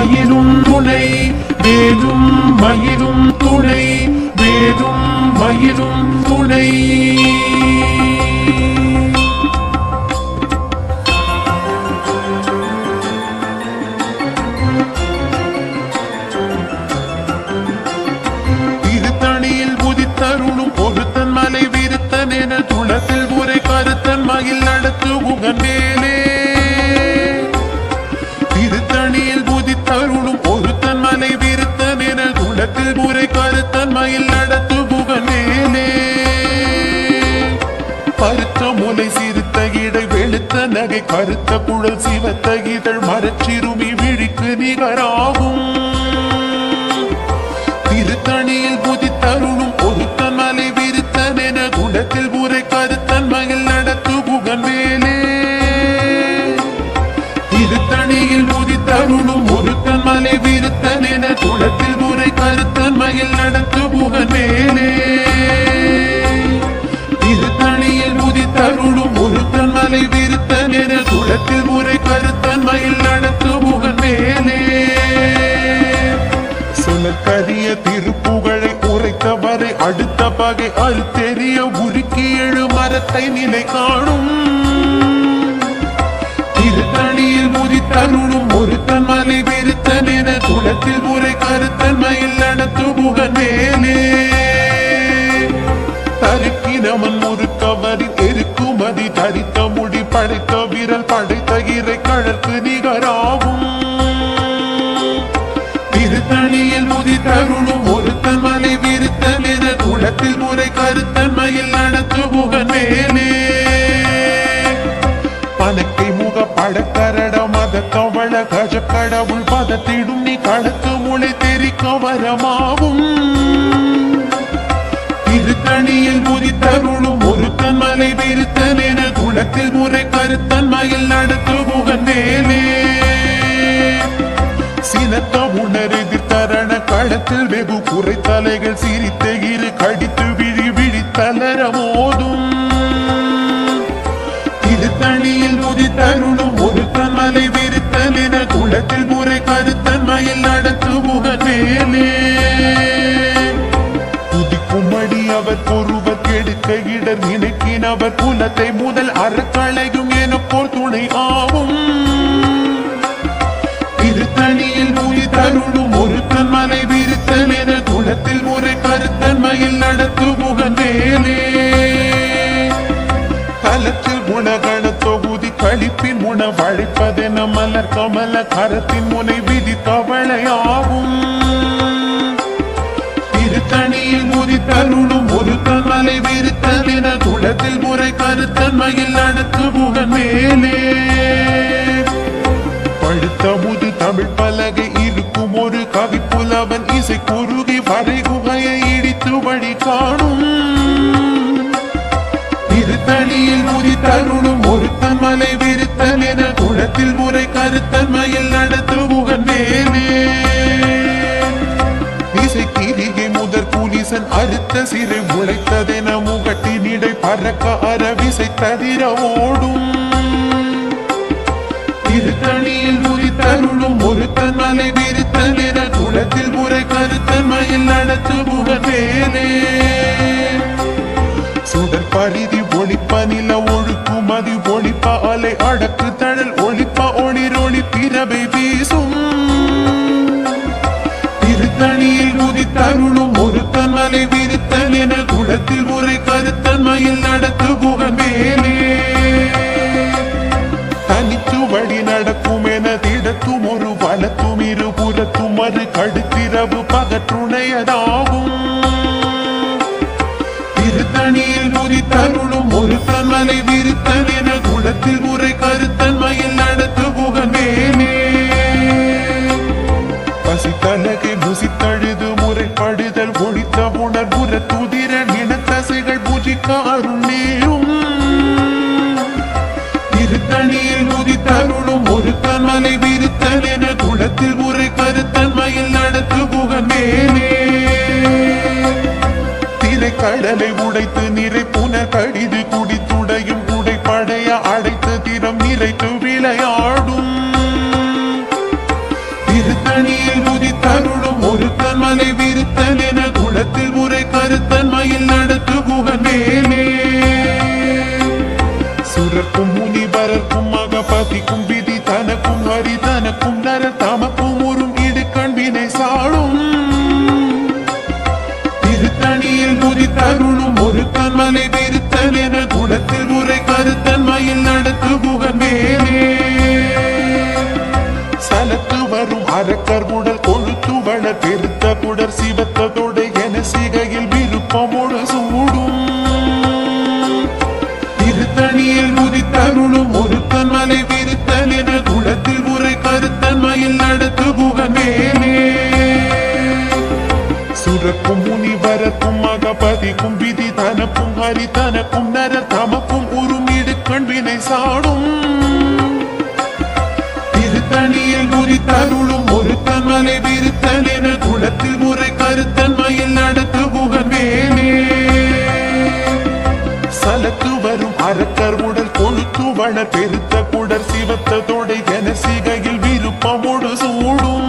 மயிரும் துணை வேலும் மயிரும் துணை வேலும் மயிரும் துணை. திருத்தணியில் உதித்தருளும் பொருத்தன் மலை விருத்தன் என துளத்தில் உரை கருத்தன் மயில் நடத்து உகந்தே. என துளத்தில் கருத்தன்மையில் நடத்து புகனேனே பருத்த முலை சிறுத்த இடை வெளுத்த நகை கருத்த குழல் சிவத்த இதழ் மரச்சிறுமி விழிக்கு நிகராகும். திருத்தணியில் புதித்தருளும் பொருத்தன் மலை விருத்தன் என குணத்தில் உரை கருத்தன்மையில் நடத்து புகன் வேலே திருத்தணியில் புதித்தருளும் ஒருத்தன் மலை விருத்தன் என குணத்தில் உரை கருத்தன் மகிழ் நடத்து புகன் வேலே திருத்தணியில் புதித்தருளும் ஒருத்தன் மலை விருத்தன் என குளத்தில் முறை கருத்தன் மயில் நடத்து புகன் மேலே திருப்புகழை குறைத்தவரை அடுத்த பகை அறுத்தெறிய உருக்கி எழு மரத்தை நிலை காணும். திருத்தணியில் முதித்தருளும் ஒருத்தன் மலை விருத்தன் என குளத்தில் முறை கருத்தன் முகத்தேனே. தருக்கினவன் மேலே தருக்கினவன் முறுக்கவரின் எருக்குமதி தரித்த முடி படைத்த விரல் படைத்த இறை கழற்கு நிகராகும். திருத்தணியில் முதி தருளும் ஒருத்தன் மலை விருத்தன் என குளத்தில் முறை கருத்தன்மையில் நடத்து முகன் மேலே. பனக்கை முக படக்கரட மத கவள கஜ கடவுள் பதத்திடும் நீ கழுத்து முளைத்தே. கவரமாவும் வரமாவும் திருத்தணியில் முதித்தருளும் ஒருத்தன் மலை விருத்தன் என குணத்தில் முறை கருத்தன் மயில் நடத்து முகந்தேனே சினத்த உணர் எதிர்த்தரண களத்தில் வெகு குறை தலைகள் சிரித்த இரு கடித்து கெடுக்க இடர் நினைக்கினவர் குலத்தை முதல் அறக்களையும் எனப்போர் துணை ஆகும். திருத்தணியில் மொழி தருளும் ஒருத்தன் மலை விருத்தன் என குலத்தில் முறை கருத்தன்மையில் நடத்து முகந்தேனே தலத்தில் குணகண தொகுதி கழிப்பின் உணவழைப்பதென மலர் கமல கரத்தின் முனை விதி தவளையாகும் திருத்தணியில் முதித்தருளும் ஒருத்தன் மேலே விருத்தன் குளத்தில் முறை கருத்தன்மையில் அடுத்து முகன் மேலே. பழுத்த முது தமிழ் பலகை இருக்கும் ஒரு கவி புலவன் இசை குறுகி வரை குகையை இடித்து வழி காணும். திருத்தணியில் முதி தருணும் ஒருத்தன் மலை விருத்தன் என குளத்தில் முறை கருத்தன்மையில் மயில் முதற் புலிசன் அறுத்த சிறை முளைத்ததென முகட்டினிடை பறக்க அரவிசை தவிர ஓடும் திருத்தணியில் உரித்தருளும் ஒருத்த மலை விரித்த நிற குளத்தில் முறை கருத்த மயில் நடத்து முகன் சுடர் பரிதி ஒளிப்ப நில ஒழுக்கும் அது ஒளிப்ப அலை அடக்கு தழல் ஒளிப்ப ஒளிரொளி பிறவை வீசும். பூசித்தழுது முறைப்படுதல் ஒழித்த உணர்வுற துதிர இனத்தசைகள் பூஜிக்க அருள்நேரும் திருத்தணியில் குதித்தருளும் ஒரு தன்மலை விருத்தல் என குளத்தில் உரை கருத்தன்மையில் நடத்து புகழ் மேலே. திரைக்கடலை உடைத்து மலை விரித்தன் என குளத்தில் முறை கருத்தன் மயில் நடத்து குகனேனே சுரக்கும் முனி பரக்கும் மகபதிக்கும் சுரக்கும் முனிவரக்கும் மகபதிக்கும் விதி தனக்கும் ஹரி தனக்கும் நர தமக்கும் உருமிடு கண்வினை சாடும். திருத்தணியில் முதித்தருளும் ஒருத்தன் மலை விருத்தல் என குளத்தில் முறை கருத்தன் மயில் நடத்து குகன் மேலே. சலத்து வரும் அரக்கர் உடல் கொழுத்து வள பெருத்த குடர் சிவத்த தொடை என சிகையில் விருப்பமோடு சூடும்.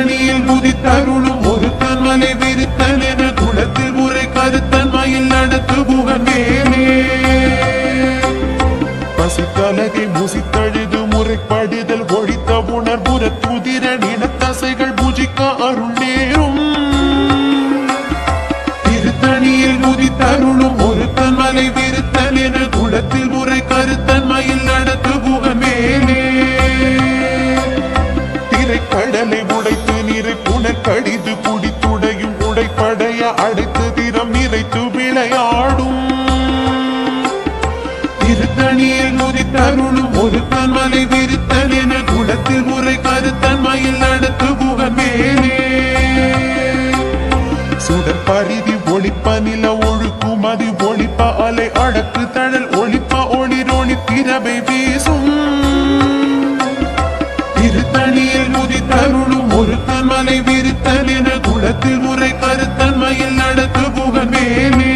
திருத்தணியில் முதித்தருளும் ஒரு தன்மலை விரித்தன் என குளத்தில் முறை கருத்தன்மையில் நடத்து புகன் மேலே. பசித்தலகை முசித்தழுது முறைப்படுதல் ஒழித்த உணர்வுற துதிர நினத்தசைகள் பூஜிக்க அருள் நேரும். திருத்தணியில் முதித்தருளும் ஒரு தன்மலை விருத்தல் என குளத்தில் முறை முதித்தருளும் மலை தன்மலை என குளத்தில் முறை கருத்தன்மையில் நடத்து புகமேனே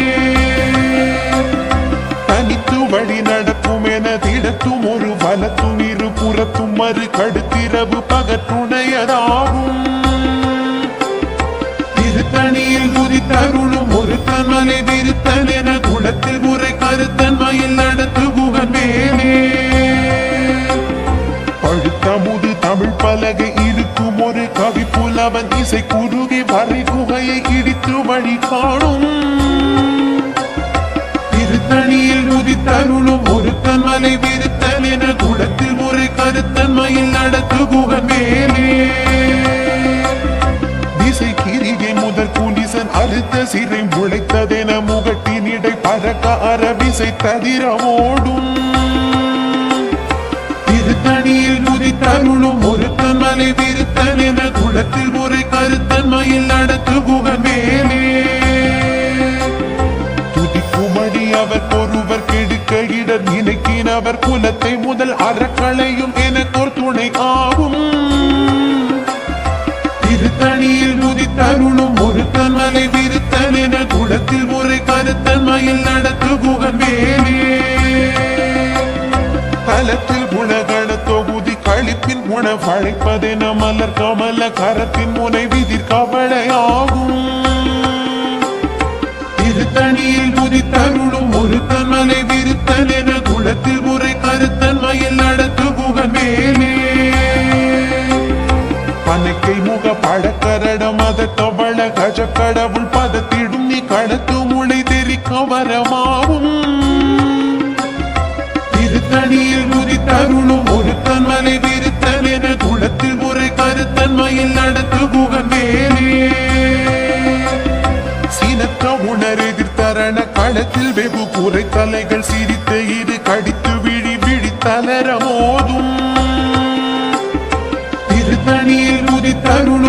தனித்து வழி நடக்கும் என திடத்தும் ஒரு வலத்தும் இரு புறத்தும் மறு கடுத்திரவு பகற்றுணையதாகும் திருத்தணியில் முதித்தருளும் ஒரு தன்மலை விருத்தல் என குளத்தில் முறை கருத்தன்மையில் நடத்து புகமேனே பழுத்தமுது தமிழ் பலகை அவன் புலவன் இசை குறுகி வரை குகையை கிழித்து வழி காணும். திருத்தணியில் உதித்தருளும் ஒரு தன்மலை விருத்தல் என குளத்தில் முறை கருத்தன் மயில் நடத்து குகன் மேலே. திசை கிரிகை முதல் குனிசன் அறுத்த சிறை முளைத்ததென முகட்டினிடை பறக்க அரவிசை தவிர ஓடும் திருத்தணியில் முதித்தருளும் ஒருத்தன் மலை விருத்தன் என குளத்தில் ஒரு கருத்தன் மயில் நடத்து குகன் மேலே. துதிக்குமடி அவர் ஒருவர் கெடுக்க இடர் நினைக்கினவர் குலத்தை முதல் அறக்களையும் எனக்கோர் துணை ஆகும். திருத்தணியில் முதித்தருளும் ஒருத்தன் மலை விருத்தன் என குளத்தில் ஒரு கருத்தன் மயில் நடத்து குகன் மேலே. தலத்தில் கழிப்பின் உணவழைப்பதென மலர் கமல கரத்தின் முனை விதிர் கவலையாகும். திருத்தணியில் புதித்தருளும் ஒரு தன்மலை விருத்தன் என குளத்தில் முறை கருத்தன் மயில் நடத்து புகன் மேலே. பனைக்கை முக பழக்கரடம் அத கவள கஜ கடவுள் நடத்து புகன் சீனத்த உணர் எதிர்த்தரண களத்தில் வெகு குறை தலைகள் சிரித்த இரு கடித்து விழி விழி தளர மோதும். திருத்தணியில் முதித்தருளும்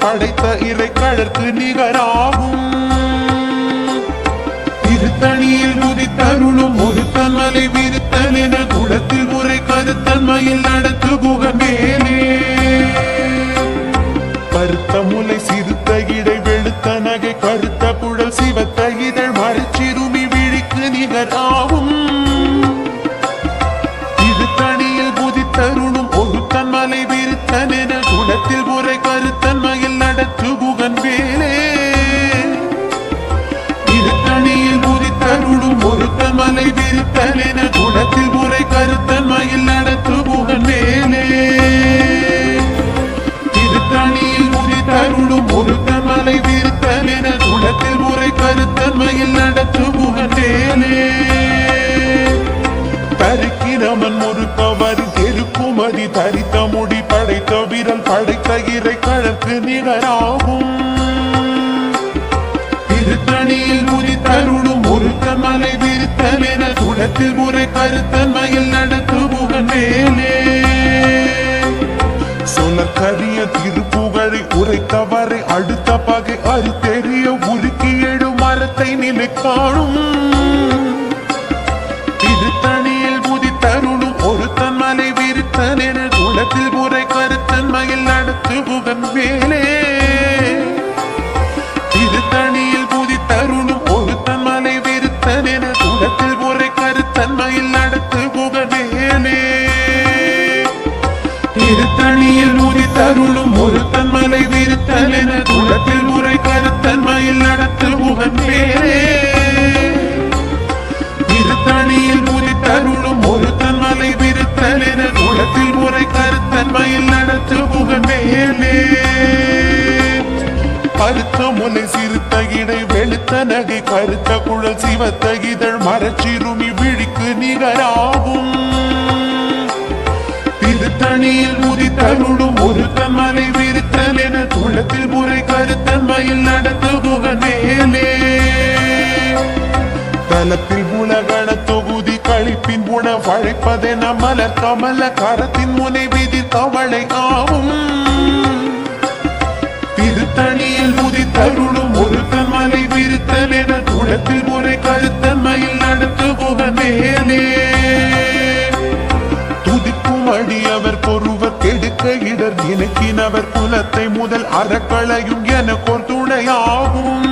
படைத்த இறை கழுத்து நிகராகும். திருத்தணியில் உதித்தருளும் ஒரு தன்மலை விருத்தல் என குளத்தில் முறை கருத்தன்மையில் நடத்து புகமேலே கருத்த முலை படைத்த விரல் படைத்த இறை கழற்கு நிகராகும் திருத்தணியில் உதித்தருளும் ஒருத்த மலை விருத்தல் என குணத்தில் முறை கருத்தன்மையில் நடத்து மேலே. சொலக்கரிய திருப்புகழை உரைத்தவரை அடுத்த பகை அறுத்தெறிய உருக்கி எழு மரத்தை நிலை காணும். கண்ணியில் திருத்தணியில் தருளும் ஒரு தன்மலை விருத்தன் என குலத்தில் முறை கருத்தன்மையில் நடத்து புகழேனே திருத்தணியில் தருளும் ஒரு தன்மலை விருத்தல் என குலத்தில் முறை கருத்தன்மையில் நடத்து புகழேனே பருத்த முலை சிறுத்த இடை வெளுத்த நகை கருத்த குழல் சிவத்த இதழ் மரச்சிறுமி விழிக்கு நிகராகும். மணியில் உதித்தருளும் ஒரு மலை விரித்தல் என குளத்தில் முறை கருத்தன்மையில் நடத்து புகனேலே தலத்தில் உலகண தொகுதி கழிப்பின் உண வழைப்பதென மலர் கமல கரத்தின் முனை விதி கவளை ஆகும் திருத்தணியில் உதித்தருளும் ஒரு மலை விரித்தல் என குளத்தில் முறை கருத்தன்மையில் நடத்து புகனேலே துதிக்கும் அடியவர் பொருவர் கெடுக்க இடர் நினைக்கினவர் குலத்தை முதல் அறக்களையும் எனக்கோர் துணையாகும்.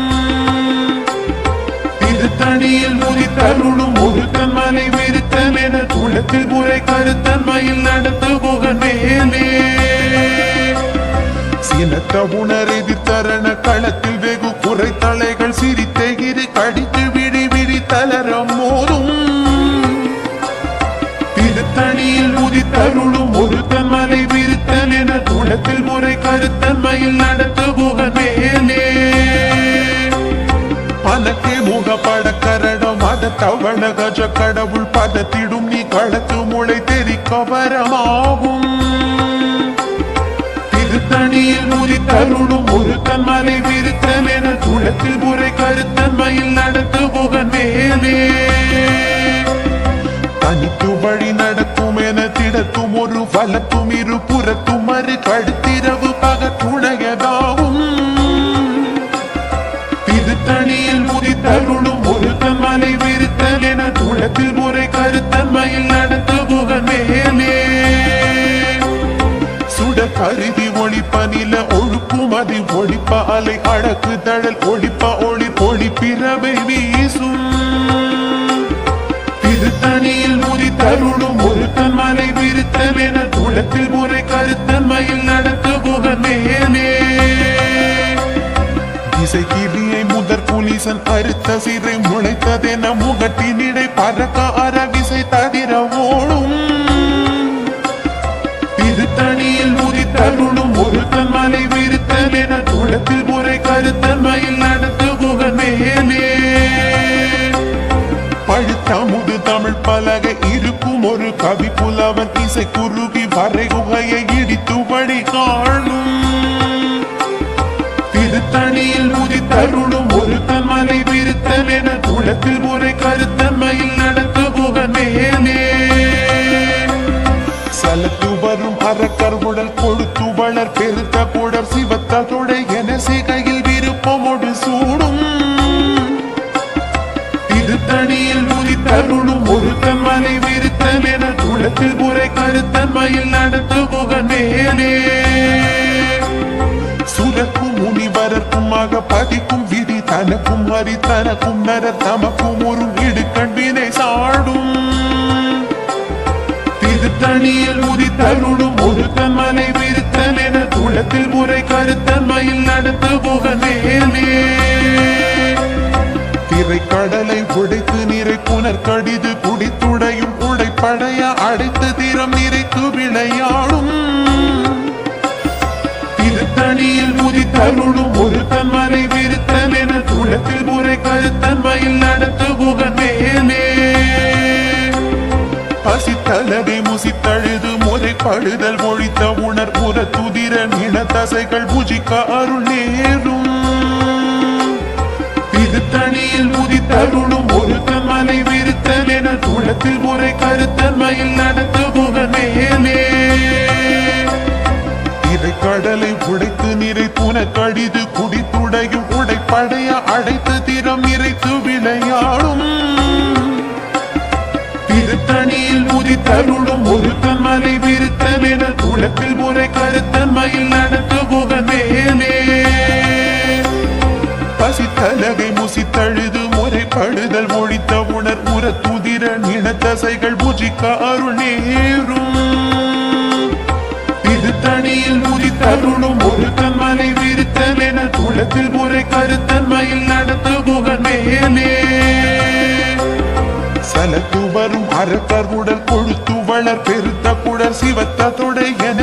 திருத்தணியில் உதித்தருளும் ஒருத்தன் மலை விருத்தல் என குளத்தில் முறை கருத்தன்மையில் புகன் மேலே. சினத்த உணர் எதிர்த்தரண களத்தில் வெகு குறை தலைகள் சிரித்தே இரு கடித்து விடி விழி தளரம் மோதும். திருத்தணியில் தருளும் ஒருத்தன் மலை விருத்தல் என குளத்தில் முறை கருத்தன்மையில் நடத்த புகமேலே பலக்கே முகப்பட கரடம் மத தவண கஜ கடவுள் பதத்திடும் நீ களத்து முளை தெரிக்க வரமாகும் திருத்தணியில் முறி தருளும் ஒருத்தன் மலை விருத்தல் என குளத்தில் முறை கருத்தன்மையில் நடத்த புகமேலே தனித்து வழி ஒரு வலத்தும் இரு புறத்தும் மறு கடுத்திரவு பகத்துணையதாகும் திருத்தணியில் உதித்தருளும் ஒரு தமலை விருத்தல் என குளத்தில் முறை கருத்தன்மையில் நடத்த புகன் மேலே. சுட கருதி ஒளிப்ப நில ஒழுக்கும் அதி ஒளிப்ப அலை அடக்கு தழல் ஒளிப்ப ஒளிர் ஒளி பிறவை வீசும். திருத்தணியில் முதி ஒரு ஒருத்தன் மலை விருத்தல் குளத்தில் முறை கருத்தன்மையில் நடத்த புகன் மேலே முதற் புலிசன் அறுத்த சிறை முளைத்ததென முகத்தினிடை பறக்க அரவிசை தவிர ஓடும். திருத்தணியில் உதித்தருளும் ஒருத்தன் மலை விருத்தல் என குளத்தில் முறை கருத்தன்மையில் நடத்த புகன் பழுத்தமுது தமிழ் பலகை இருக்கும் ஒரு கவி புலவன் ஆசை குறுகி வரை குகையை இடித்துபடி காணும். திருத்தணியில் உதித்தருளும் ஒரு தன்மலை விருத்தன் என குளத்தில் முறை கருத்தன்மையில் நடத்த குக மேலே. சலத்து வரும் அறக்கர் உடல் கொடுத்து வளர் பெருத்த குடர் சிவத்த துடை என சிகையில் விருப்பமோடு சூடும். திருத்தணியில் உதித்தருளும் ஒரு தன்மலை விரு குளத்தில் உரை கருத்தன்மையில் நடத்து புகன் மேலே சுரக்கும் முனிவரக்குமாக பதிக்கும் விதி தனக்கும் ஹரி தனக்கும் நர தமக்கும் ஒரு இடுக்கண்பினை சாடும். திருத்தணியில் உதித்தருளும் ஒருத்தன் மலை விருத்தன் என குளத்தில் முறை கருத்தன்மையில் நடத்து புகன் மேலே திரைக்கடலை உடைத்து நிறை புனர் கடிது குடித்துடையும் உடைப்படைய அடுத்த திறம் நிறைத்து விளையாடும். திருத்தணியில் முதித்தருளும் ஒரு தன்மலை விருத்தன் என துளத்தில் முறை கருத்தன்மையில் நடத்து புகன் மேலே முசித்தழுது முறைப்படுதல் ஒழித்த மொழித்த உணர்புற துதிர நில தசைகள் புஜிக்க அருள் நேரும். திருத்தணியில் முதித்தருளும் ஒரு தன்மலை விருத்தன் என துளத்தில் முறை கருத்தன்மையில் நடத்து புகமேலே இதை கடலை உடைத்து நிறை புன கடிது குடித்துடையும் உடைப்படைய அடைத்து திறம் நிறைத்து விளையாடும். திருத்தணியில் முதித்தருளும் ஒரு தன்மலை விருத்தன் என குளத்தில் முறை கருத்தன்மையில் நடத்து முறைப்படுதல் ஒழித்த உணர் உற துதிர நினத்தசைகள் புஜிக்க அருள் நேரும் திருத்தணியில் முதித்தருளும் ஒரு தன்மலை விரித்தல் என குளத்தில் முறை கருத்தன்மையில் நடத்த புகன் மேலே. சலத்து வரும் அரக்கர் உடல் கொழுத்து வளர் பெருத்த குடல் சிவத்த தொடை என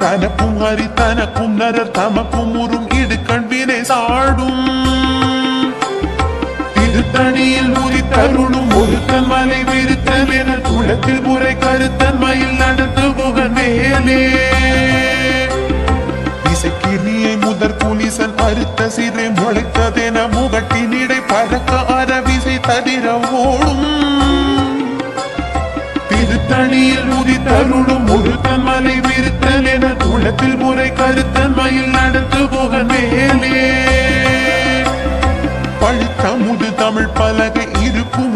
தனக்கும் ஹரி தனக்கும் நரர் தமக்கும் உறும் இடு கண்வினை சாடும். திருத்தணியில் முதித்தருளும் ஒருத்தன் மலை விருத்தன் என குளத்தில் முறை கருத்தன்மையில் நடத்து புகன் மேலே. இசைக்கிரியை முதற் புலிசன் அறுத்த சிறை முளைத்ததென முகட்டினிடை பறக்க அரவிசை தவிர ஓடும். திருத்தணியில் உதித்தருளும் ஒரு ஒருத்தன் மலை விருத்த உள்ளத்தில் முறை கருத்தன்மையில் நடத்து புகன் மேலே. பழுத்தமுது தமிழ் பலகை இருக்கும்